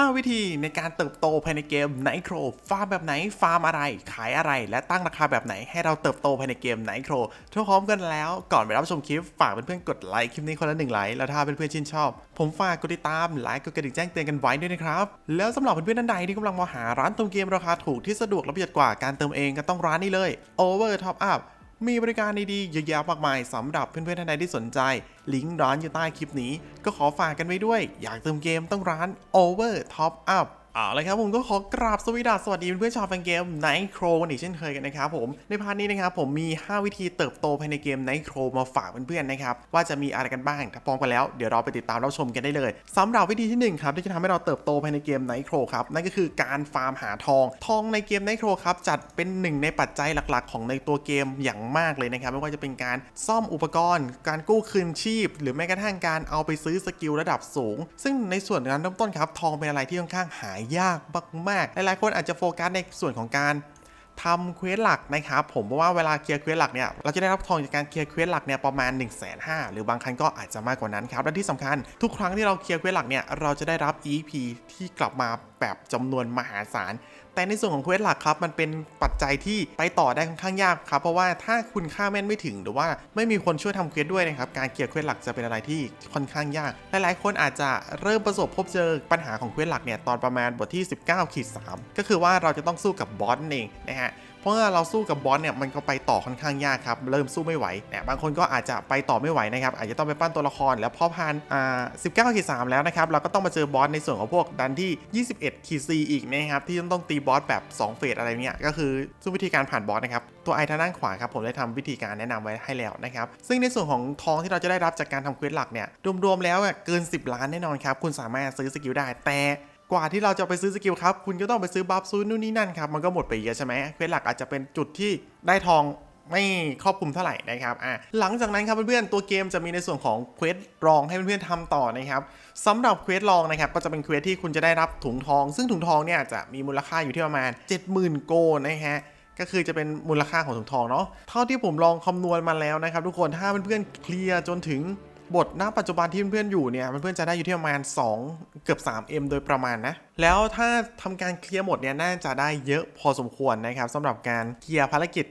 5 วิธีในการเติบโตภายในเกมไนโครฟาร์มแบบไหน ฟาร์มอะไร ขายอะไร และตั้งราคาแบบไหนให้เราเติบโตภายในเกมไนโครทุกพร้อมกันแล้ว ก่อนไปรับชมคลิป ฝากเพื่อนๆกดไลค์คลิปนี้คนละหนึ่งไลค์ แล้วถ้าเพื่อนๆชื่นชอบ ผมฝากกดติดตาม ไลค์ กดกระดิ่งแจ้งเตือนกันไว้ด้วยนะครับ แล้วสำหรับเพื่อนๆท่านใดที่กำลังมองหาร้านเติมเกมราคาถูกที่สะดวกและประหยัดกว่าการเติมเองก็ต้องร้านนี้เลย Over Top Up มีบริการดีๆเยอะแยะมากมายสำหรับเพื่อนๆท่านใดที่สนใจ ลิงก์ร้านอยู่ใต้คลิปนี้ ก็ขอฝากกันไว้ด้วย อยากเติมเกมต้องร้าน Over Top Up เอาละครับผมก็ขอกราบสวสดีสวัสดีเพื่อนชาวแฟนเกม Night Crow กันอีกเช่นเคยกันนะครับผมในพาร์ทนี้นะครับผมมี 5 วิธีเติบโตภายในเกม Night Crow มาฝากเพื่อนๆนะครับว่าจะมีอะไรกันบ้างถ้าพร้อมกันแล้วเดี๋ยวเราไปติดตามรับชมกันได้เลยสำหรับวิธีที่หนึ่งครับที่จะทำให้เราเติบโตภายในเกม Night Crow ครับนั่นก็คือการฟาร์มหาทอง ทองในเกม Night Crow ครับจัดเป็นหนึ่งในปัจจัยหลักๆ ของในตัวเกมอย่างมากเลยนะครับไม่ว่าจะเป็นการซ่อมอุปกรณ์ การกู้คืนชีพ หรือแม้กระทั่งการเอาไปซื้อสกิลระดับสูง ซึ่งในส่วนการเริ่มต้นครับทองเป็นอะไรที่ค่อนข้างหายากมากๆหลายๆคนอาจจะโฟกัสในส่วนของการทำเควสหลักนะครับผมเพราะว่าเวลาเคลียร์เควสหลักเนี่ยเราจะได้รับทองจากการเคลียร์เควสหลักเนี่ยประมาณ1นึ่งแสนหรือบางครั้งก็อาจจะมากกว่านั้นครับและที่สำคัญทุกครั้งที่เราเคลียร์เควสหลักเนี่ยเราจะได้รับ EP ที่กลับมา แบบจำนวนมหาศาล แต่ในส่วนของเควสหลักครับ มันเป็นปัจจัยที่ไปต่อได้ค่อนข้างยากครับ เพราะว่าถ้าคุณค่าแม่นไม่ถึงหรือว่าไม่มีคนช่วยทำเควสด้วยนะครับ การเกี่ยร์เควสหลักจะเป็นอะไรที่ค่อนข้างยาก หลายๆ คนอาจจะเริ่มประสบพบเจอปัญหาของเควสหลักเนี่ยตอนประมาณบทที่ 19ขีด3ก็คือว่าเราจะต้องสู้กับบอสนั่นเองนะฮะเพราะว่าเราสู้กับบอสเนี่ยมันก็ไปต่อค่อนข้างยากครับ เริ่มสู้ไม่ไหวเนี่ยบางคนก็อาจจะไปต่อไม่ไหวนะครับอาจจะต้องไปปั้นตัวละครแล้วพอผ่านอ่า19ขีด3แล้วนะครับเราก็ต้องมาเจอบอสในส่วนของพวกดันที่21ขีด4อีกนะครับ ที่ต้องตีบอสแบบ 2 เฟสอะไรเนี่ยก็คือซึ่งวิธีการผ่านบอสนะครับ ตัวไอทางด้านขวาครับผมได้ทำวิธีการแนะนำไว้ให้แล้วนะครับ ซึ่งในส่วนของทองที่เราจะได้รับจากการทำเควสหลักเนี่ยรวมๆแล้วเกิน 10 ล้านแน่นอนครับคุณสามารถซื้อสกิลได้แต่กว่าที่เราจะไปซื้อสกิลครับ คุณก็ต้องไปซื้อบัฟซูนู่นนี่นั่นครับ มันก็หมดไปเยอะใช่ไหมเควสหลักอาจจะเป็นจุดที่ได้ทอง ไม่ครอบคลุมเท่าไหร่นะครับอะหลังจากนั้นครับเพื่อนๆตัวเกมจะมีในส่วนของเควสรองให้เพื่อนๆทำต่อนะครับสำหรับเควสรองนะครับก็จะเป็นเควสที่คุณจะได้รับถุงทอง ซึ่งถุงทองเนี่ยจะมีมูลค่าอยู่ที่ประมาณ 70,000 โกลนะฮะก็คือจะเป็นมูลค่าของถุงทองเนาะเท่าที่ผมลองคำนวณมาแล้วนะครับทุกคนถ้าเพื่อนๆเคลียร์จนถึงบทณปัจจุบันที่เพื่อนๆอยู่เนี่ยเพื่อนๆจะได้อยู่ที่ประมาณ 2 เกือบ 3M โดยประมาณนะ แล้วถ้าทำการเคลียร์หมดเนี่ยน่าจะได้เยอะพอสมควรนะครับสำหรับการเคลียร์ภารกิจ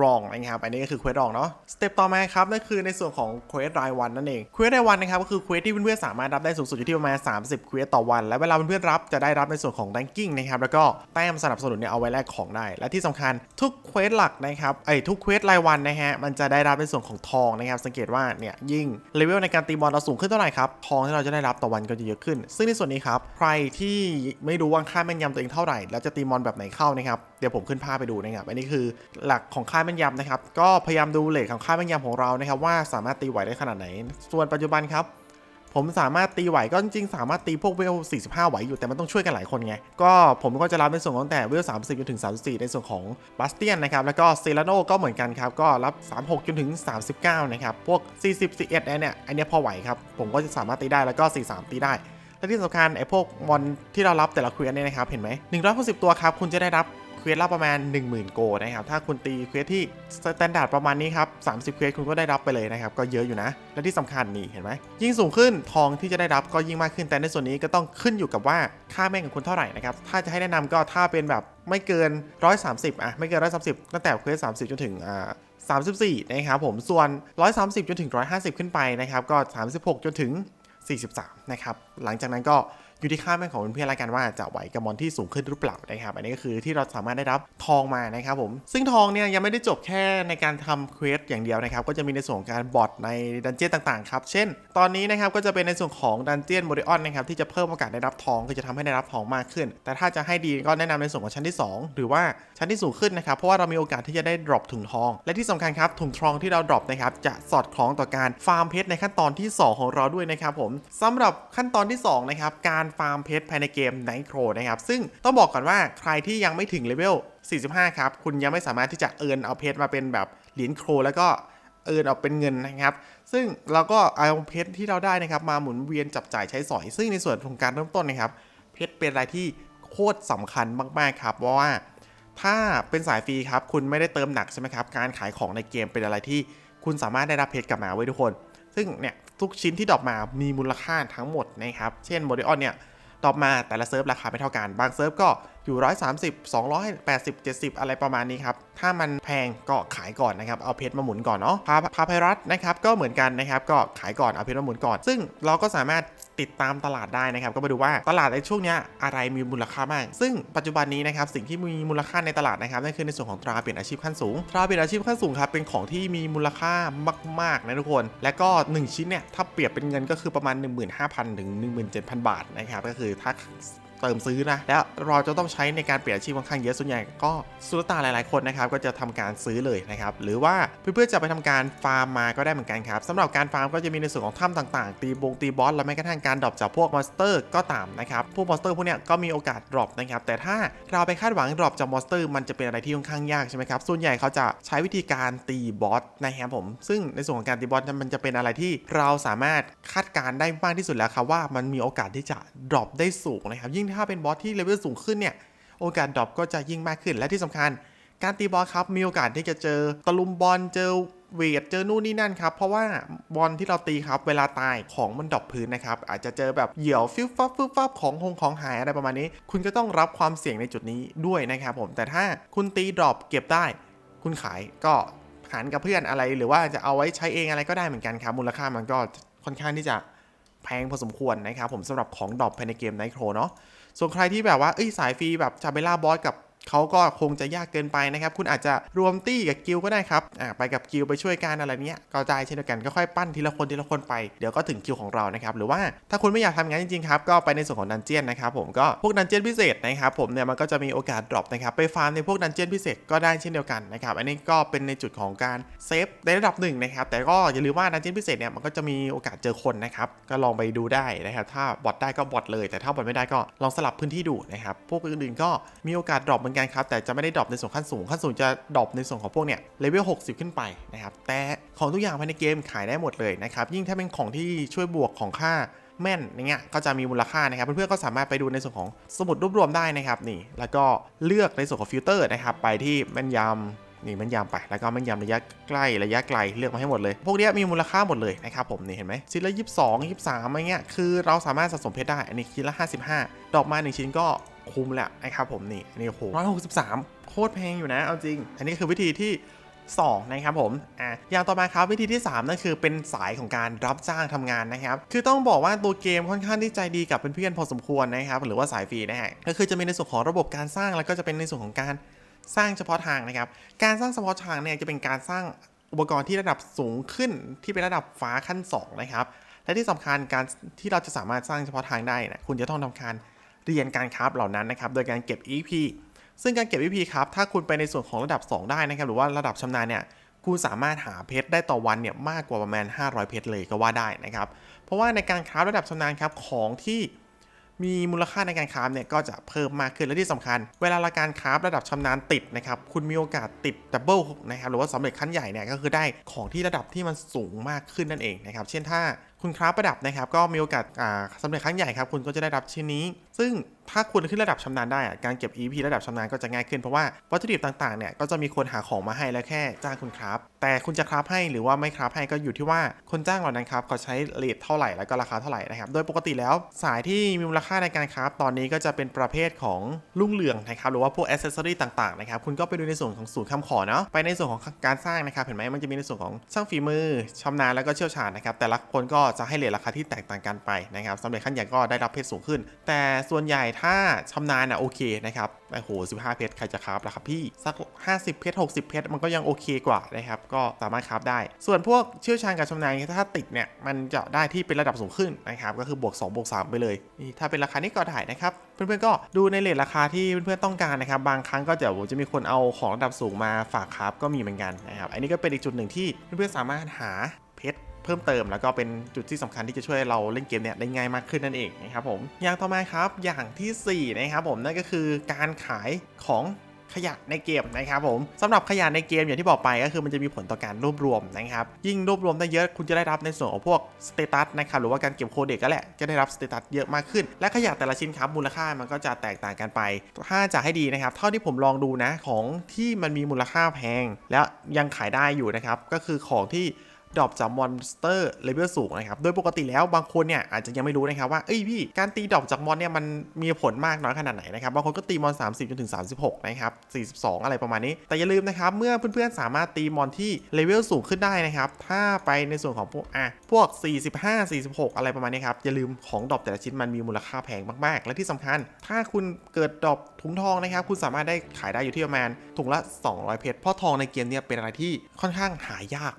รองนะครับ อันนี้ก็คือเควสรองเนาะ สเต็ปต่อมาครับนั่นคือในส่วนของเควสรายวันนั่นเอง เควสรายวันนะครับก็คือเควสที่เพื่อนๆสามารถรับได้สูงสุดอยู่ที่ประมาณ 30 เควสต่อวัน และเวลาเพื่อนๆรับจะได้รับในส่วนของ r a n k i n g นะครับ แล้วก็แต้มสนับสนุนเนี่ยเอาไว้แลกของได้ และที่สำคัญทุกเควสหลักนะครับ ไอ้ทุกเควสรายวันนะฮะ มันจะได้รับในส่วนของทองนะครับ สังเกตว่าเนี่ยยิ่งเลเวลในการตีบอลเราสูงขึ้นเท่าไหร่ครับ ทองที่เราจะได้รับต่อวันก็จะเยอะขึ้น ซึ่งในส่วนนี้ครับ ใครที่ไม่รู้ว่าค่าแม่นยำตัวเองเท่าไหร่ แล้วจะตีมอนแบบไหนเข้านะครับ เดี๋ยวผมขึ้นภาพไปดูนะครับ อันนี้คือหลักของค่าแม่นยำนะครับ ก็พยายามดูเลทของค่าแม่นยำของเรานะครับ ว่าสามารถตีไหวได้ขนาดไหน ส่วนปัจจุบันครับ ผมสามารถตีไหวก็จริงๆ สามารถตีพวกเวล 45 ไหวอยู่แต่มันต้องช่วยกันหลายคนไง ก็ผมก็จะรับในส่วนของแต่เวล 30จนถึง 34 ในส่วนของบัสเตียนนะครับ แล้วก็เซราโนก็เหมือนกันครับ ก็รับ 36จนถึง 39 นะครับ พวก 40 41เนี่ย อันเนี้ยพอไหวครับ ผมก็จะสามารถตีได้ แล้วก็ 43 ตีได้และที่สำคัญไอ้พวกมอนที่เรารับแต่ละเควสเนี่ยนะครับ เห็นไหม160 ตัวครับ คุณจะได้รับ เควสละประมาณ 10,000 โกนะครับ ถ้าคุณตีเควสที่สแตนดาร์ดประมาณนี้ครับ 30 เควสคุณก็ได้รับไปเลยนะครับ ก็เยอะอยู่นะ และที่สำคัญนี่เห็นไหม ยิ่งสูงขึ้นทองที่จะได้รับก็ยิ่งมากขึ้น แต่ในส่วนนี้ก็ต้องขึ้นอยู่กับว่าค่าแม่งของคุณเท่าไหร่นะครับ ถ้าจะให้แนะนำก็ถ้าเป็นแบบไม่เกิน 130อะไม่เกิน 130 ตั้งแต่เควส30 จนถึงอ่า34 นะครับผม ส่วน 130 จนถึง 150 ขึ้นไปนะครับ ก็ 36 จนถึง 43 นะครับ หลังจากนั้นก็ อยู่ที่ค่าแม่ของเพื่อนๆแล้วกันว่าจะไหวกับมอนที่สูงขึ้นหรือเปล่านะครับ อันนี้ก็คือที่เราสามารถได้รับทองมานะครับผม ซึ่งทองเนี่ยยังไม่ได้จบแค่ในการทำเควสอย่างเดียวนะครับ ก็จะมีในส่วนของการบอทในดันเจี้ยนต่างๆครับ เช่น ตอนนี้นะครับก็จะเป็นในส่วนของดันเจี้ยนโมเดออนนะครับที่จะเพิ่มโอกาสได้รับทองก็จะทำให้ได้รับทองมากขึ้น แต่ถ้าจะให้ดีก็แนะนำในส่วนของชั้นที่ 2 หรือว่าชั้นที่สูงขึ้นนะครับเพราะว่าเรามีโอกาสที่จะได้ดรอปถุงทอง และที่สำคัญครับถุงทองที่เราดรอปนะครับจะสอดคล้องต่อการฟาร์มเพชรในขั้นตอนที่ 2 ของเราด้วยนะครับผมสำหรับขั้นตอนที่2นะครับการฟาร์มเพชรภายในเกม Night Pro นะครับ ซึ่งต้องบอกก่อนว่าใครที่ยังไม่ถึงเลเวล 45 ครับ คุณยังไม่สามารถที่จะเอินเอาเพชรมาเป็นแบบเหรียญโครแล้วก็เอินเอาเป็นเงินนะครับ ซึ่งเราก็เอาเพชรที่เราได้นะครับมาหมุนเวียนจับจ่ายใช้สอย ซึ่งในส่วนของการเริ่มต้นนะครับ เพชรเป็นอะไรที่โคตรสำคัญมากๆครับเพราะว่า ถ้าเป็นสายฟรีครับ คุณไม่ได้เติมหนักใช่ไหมครับ การขายของในเกมเป็นอะไรที่คุณสามารถได้รับเพชรกลับมาไว้ทุกคน ซึ่งเนี่ย ทุกชิ้นที่ดรอปมามีมูลค่าทั้งหมดนะครับ เช่นโมเดลเนี่ยดรอปมาแต่ละเซิร์ฟราคาไม่เท่ากัน บางเซิร์ฟก็ อยู่ 130 280 70 อะไรประมาณนี้ครับ ถ้ามันแพงก็ขายก่อนนะครับ เอาเพชรมาหมุนก่อนเนาะพาพาไพรัสนะครับก็เหมือนกันนะครับ ก็ขายก่อนเอาเพชรมาหมุนก่อน ซึ่งเราก็สามารถติดตามตลาดได้นะครับ ก็มาดูว่าตลาดในช่วงเนี้ยอะไรมีมูลค่ามาก ซึ่งปัจจุบันนี้นะครับสิ่งที่มีมูลค่าในตลาดนะครับนั่นคือในส่วนของตราเปลี่ยนอาชีพขั้นสูงตราเปลี่ยนอาชีพขั้นสูงครับเป็นของที่มีมูลค่ามากๆนะทุกคน และก็ 1 ชิ้นเนี่ยถ้าเปรียบเป็นเงินก็คือประมาณ 15,000 ถึง 17,000 บาทนะครับก็คือถ้า ติมซื้อนะแล้วเราจะต้องใช้ในการเปลี่ยนอาชีพค่อนข้างเยอะส่วนใหญ่ก็สุลต่านหลายๆคนนะครับก็จะทำการซื้อเลยนะครับหรือว่าเพื่อนๆจะไปทำการฟาร์มมาก็ได้เหมือนกันครับสำหรับการฟาร์มก็จะมีในส่วนของถ้ำต่างๆ ตีบงตีบอสและแม้กระทั่งการดรอปจากพวกมอนสเตอร์ก็ตามนะครับพวกมอนสเตอร์พวกเนี้ยก็มีโอกาสดรอปนะครับแต่ถ้าเราไปคาดหวังดรอปจากมอนสเตอร์มันจะเป็นอะไรที่ค่อนข้างยากใช่ไหมครับส่วนใหญ่เขาจะใช้วิธีการตีบอสนะครับผม ซึ่งในส่วนของการตีบอสมันจะเป็นอะไรที่เราสามารถคาดการณ์ได้มากที่สุดแล้วครับว่ามันมีโอกาสที่จะดรอปได้สูงนะครับยิ่งถ้าเป็นบอสที่เลเวลสูงขึ้นเนี่ย โอกาสดรอปก็จะยิ่งมากขึ้น และที่สำคัญ การตีบอลครับ มีโอกาสที่จะเจอตะลุมบอลเจอเวทเจอนู่นนี่นั่นครับ เพราะว่าบอลที่เราตีครับ เวลาตายของมันดรอปพื้นนะครับ อาจจะเจอแบบเหยี่ยวฟิวฟับฟิวฟับของหงของหายอะไรประมาณนี้ คุณก็ต้องรับความเสี่ยงในจุดนี้ด้วยนะครับผม แต่ถ้าคุณตีดรอปเก็บได้ คุณขายก็หารกับเพื่อนอะไร หรือว่าจะเอาไว้ใช้เองอะไรก็ได้เหมือนกันครับ มูลค่ามันก็ค่อนข้างที่จะแพงพอสมควรนะครับผมสำหรับของดรอปภายในเกมไนโครเนาะ ส่วนใครที่แบบว่าเอ้ยสายฟรีแบบจาเบล่าบอสกับ เขาก็คงจะยากเกินไปนะครับ คุณอาจจะรวมตี้กับกิลก็ได้ครับอ่าไปกับกิลไปช่วยกันอะไรเนี้ยก็ได้เช่นเดียวกันก็ค่อยปั้นทีละคนทีละคนไปเดี๋ยวก็ถึงคิวของเรานะครับหรือว่าถ้าคุณไม่อยากทำงั้นจริงๆครับก็ไปในส่วนของดันเจียนนะครับผมก็พวกดันเจียนพิเศษนะครับผมเนี่ยมันก็จะมีโอกาสดรอปนะครับไปฟาร์มในพวกดันเจียนพิเศษก็ได้เช่นเดียวกันนะครับอันนี้ก็เป็นในจุดของการเซฟในระดับหนึ่งนะครับแต่ก็อย่าลืมว่าดันเจียนพิเศษเนี่ยมันก็จะมีโอกาสเจอคนนะครับก็ลองไปดูได้นะครับถ้าบอทได้ก็บอทเลย แต่ถ้าบอทไม่ได้ก็ลองสลับพื้นที่ดูนะครับพวกอื่นๆก็มีโอกาสดรอปเหมือนกันครับ แต่จะไม่ได้ดรอปในส่วนขั้นสูง ขั้นสูงจะดรอปในส่วนของพวกเนี่ยเลเวล 60 ขึ้นไปนะครับ แต่ของทุกอย่างภายในเกมขายได้หมดเลยนะครับ ยิ่งถ้าเป็นของที่ช่วยบวกของค่าแม่นอย่างเงี้ยก็จะมีมูลค่านะครับ เพื่อนๆก็สามารถไปดูในส่วนของสมุดรวบรวมได้นะครับนี่ แล้วก็เลือกในส่วนของฟิลเตอร์นะครับไปที่แม่นยำนี่แม่นยำไป แล้วก็แม่นยำระยะใกล้ระยะไกลเลือกมาให้หมดเลย พวกนี้มีมูลค่าหมดเลยนะครับผมนี่เห็นไหมชิ้นละยี่สิบสองยี่สิบสามอะไรเงี้ยคือเราสามารถสะสมเพชรได้ อันนี้ชิ้นละห้าสิบห้าดอกม้หนึ่งชิ้นก็ คุ้มแล้วนะครับผมนี่อันนี้โอ้โหร้อยหกสิบสามโคตรแพงอยู่นะเอาจริง อันนี้คือวิธีที่2นะครับผม อะ อย่างต่อมาครับวิธีที่ 3 นั่นคือเป็นสายของการรับจ้างทำงานนะครับ คือต้องบอกว่าตัวเกมค่อนข้างที่ใจดีกับเพื่อนๆพอสมควรนะครับ หรือว่าสายฟรีนะฮะ ก็คือจะมีในส่วนของระบบการสร้างแล้วก็จะเป็นในส่วนของการสร้างเฉพาะทางนะครับ การสร้างเฉพาะทางเนี่ยจะเป็นการสร้างอุปกรณ์ที่ระดับสูงขึ้นที่เป็นระดับฟ้าขั้น2นะครับ และที่สำคัญการที่เราจะสามารถสร้างเฉพาะทางได้นะคุณจะต้องทำการ เรียนการคราฟเหล่านั้นนะครับโดยการเก็บ EP ซึ่งการเก็บ EP ครับถ้าคุณไปในส่วนของระดับ 2 ได้นะครับหรือว่าระดับชำนาญเนี่ยคุณสามารถหาเพชรได้ต่อวันเนี่ยมากกว่าประมาณ 500 เพชรเลยก็ว่าได้นะครับเพราะว่าในการคราฟระดับชำนาญครับของที่มีมูลค่าในการคราฟเนี่ยก็จะเพิ่มมากขึ้นและที่สำคัญ เวลาเราการคราฟระดับชำนาญติดนะครับคุณมีโอกาสติดดับเบิลนะครับหรือว่าสำเร็จขั้นใหญ่เนี่ยก็คือได้ของที่ระดับที่มันสูงมากขึ้นนั่นเองนะครับเช่นถ้าคุณคราฟประดับนะครับก็มีโอกาสอ่าสำเร็จครั้งใหญ่ครับคุณก็จะได้รับชิ้นนี้ ซึ่งถ้าคุณขึ้นระดับชำนาญได้อะการเก็บ EP ระดับชำนาญก็จะง่ายขึ้นเพราะว่าวัตถุดิบต่างๆเนี่ยก็จะมีคนหาของมาให้แล้วแค่จ้างคุณคราฟแต่คุณจะคราฟให้หรือว่าไม่คราฟให้ก็อยู่ที่ว่าคนจ้างเหล่านั้นครับเขาใช้เลทเท่าไหร่แล้วก็ราคาเท่าไหร่นะครับโดยปกติแล้วสายที่มีมูลค่าในการคราฟตอนนี้ก็จะเป็นประเภทของลุ่งเรืองนะครับหรือว่าพวกอ c เซสซอรี่ต่างๆนะครับคุณก็ไปดูในส่วนของศูนย์คำขอเนาะไปในส่วนของการสร้างนะครับเห็นไหมมันจะมีในส่วนของช่างฝีมือชำนาญแล้วก็เชี่ยวชาญนะครับแต่ละคนก็จะให้เลทราคาที่แตกต่างกันไปนะครับสำเร็จขั้นใหญ่ก็ได้รับเพชรสูงขึ้น แต่ส่วนใหญ่ถ้าชำนาญอะโอเคนะครับโอ้โห15 เพชรใครจะคราฟล่ะครับพี่ สัก 50 เพชร 60 เพชร มันก็ยังโอเคกว่านะครับ ก็สามารถคราฟได้ ส่วนพวกเชี่ยวชาญกับชำนาญถ้าติดเนี่ย มันจะได้ที่เป็นระดับสูงขึ้นนะครับ ก็คือบวก2บวก3ไปเลย นี่ถ้าเป็นราคานี้ก็ได้นะครับ เพื่อนๆก็ดูในเลทราคาที่เพื่อนๆต้องการนะครับ บางครั้งก็เดี๋ยวจะมีคนเอาของระดับสูงมาฝากคราฟก็มีเหมือนกันนะครับ อันนี้ก็เป็นอีกจุดหนึ่งที่เพื่อนๆสามารถหาเพชร เพิ่มเติม แล้วก็เป็นจุดที่สำคัญที่จะช่วยเราเล่นเกมเนี่ยได้ง่ายมากขึ้นนั่นเองนะครับผมอย่างต่อมาครับอย่างทีสี่4นะครับผมนั่นก็คือการขายของขยะในเกมนะครับผมสำหรับขยะในเกมอย่างที่บอกไปก็คือมันจะมีผลต่อการรวบรวมนะครับยิ่งรวบรวมได้เยอะคุณจะได้รับในส่วนของพวกสเตตัสนะครับหรือว่าการเก็บโคเด็กก็แหละจะได้รับสเตตัสเยอะมากขึ้น และขยะแต่ละชิ้นครับมูลค่ามันก็จะแตกต่างกันไป ถ้าจะให้ดีนะครับ เท่าที่ผมลองดูนะของที่มันมีมูลค่าแพง แล้วยังขายได้อยู่นะครับก็คือของที่ ดรอปจากมอนสเตอร์เลเวลสูงนะครับ โดยปกติแล้วบางคนเนี่ยอาจจะยังไม่รู้นะครับว่า เอ้ยพี่ การตีดรอปจากมอนเนี่ยมันมีผลมากน้อยขนาดไหนนะครับ บางคนก็ตีมอน 30 จนถึง 36 นะครับ 42 อะไรประมาณนี้ แต่อย่าลืมนะครับ เมื่อเพื่อนๆ สามารถตีมอนที่เลเวลสูงขึ้นได้นะครับ ถ้าไปในส่วนของพวกอะพวก 45 46 อะไรประมาณนี้ครับ อย่าลืมของดรอปแต่ละชิ้นมันมีมูลค่าแพงมากๆ และที่สำคัญ ถ้าคุณเกิดดรอป ถุงทองนะครับ คุณสามารถได้ขายได้อยู่ที่ประมาณถุงละ 200 เพชร เพราะทองในเกมเนี่ยเป็นอะไรที่ค่อนข้างหายาก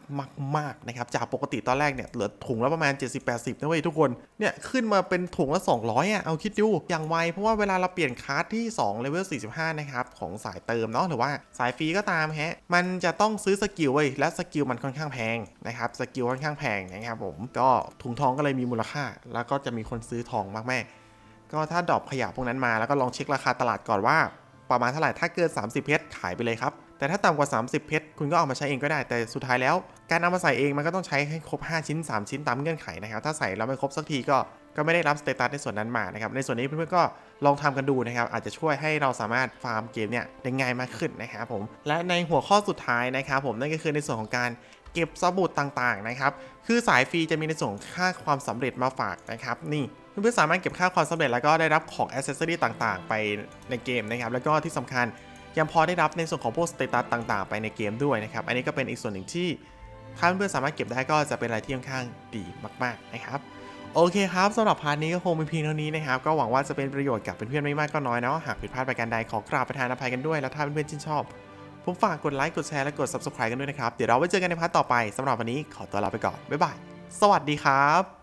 มากๆนะครับ จากปกติตอนแรกเนี่ยเหลือถุงละประมาณ 70-80นะเว้ยทุกคน เนี่ยขึ้นมาเป็นถุงละ 200อะ เอาคิดดู อย่างไว เพราะว่าเวลาเราเปลี่ยนคาร์ดที่2เลเวล 45 นะครับ ของสายเติมเนาะ หรือว่าสายฟรีก็ตามฮะ มันจะต้องซื้อสกิลเว้ย และสกิลมันค่อนข้างแพงนะครับ สกิลค่อนข้างแพงนะครับผม ก็ถุงทองก็เลยมีมูลค่า แล้วก็จะมีคนซื้อทองมากแม่ ก็ถ้าดรอปขยะพวกนั้นมาแล้วก็ลองเช็คราคาตลาดก่อนว่า ประมาณเท่าไหร่ถ้าเกิน 30 เพชรขายไปเลยครับ แต่ถ้าต่ำกว่า 30 เพชรคุณก็เอามาใช้เองก็ได้แต่สุดท้ายแล้ว การเอามาใส่เองมันก็ต้องใช้ให้ครบ 5 ชิ้น 3 ชิ้นตามเงื่อนไขนะครับถ้าใส่แล้วไม่ครบสักทีก็ก็ไม่ได้รับสเตตัสในส่วนนั้นมานะครับในส่วนนี้เพื่อนๆก็ลองทำกันดูนะครับอาจจะช่วยให้เราสามารถฟาร์มเกมเนี่ยได้ง่ายมากขึ้นนะครับผมและในหัวข้อสุดท้ายนะครับผมนั่นก็คือในส่วนของการเก็บสมุดต่างๆนะครับคือสายฟรีจะมีในส่วนค่าความสำเร็จมาฝากนะครับนี่ เพื่อนๆสามารถเก็บค่าความสำเร็จแล้วก็ได้รับของอ c เซสซอรีต่างๆ ไปในเกมนะครับ แล้วก็ที่สำคัญยังพอได้รับในส่วนของพวกสเตตัสต่างๆ ไปในเกมด้วยนะครับ อันนี้ก็เป็นอีกส่วนหนึ่งที่ถ้าเพื่อนๆสามารถเก็บได้ก็จะเป็นอะไรที่ค่อนข้างดีมาก ๆนะครับ โอเคครับสำหรับพาร์ทนี้ก็คงเป็นเพียงเท่านี้นะครับ ก็หวังว่าจะเป็นประโยชน์กับเพื่อนๆไม่มากก็น้อยเนาะหากผิดพลาดประการใดขอกราบประทานอภัยกันด้วยแล้วถ้าเพื่อนๆชื่นชอบ ผมฝากกดไลค์กดแชร์และกด subscribe กันด้วยนะครับเดี๋ยวเราไว้เจอกันในพาร์ทต่อไปสำหรับวันนี้ขอตัวลาไปก่อนบ๊ายบายสวัสดีครับ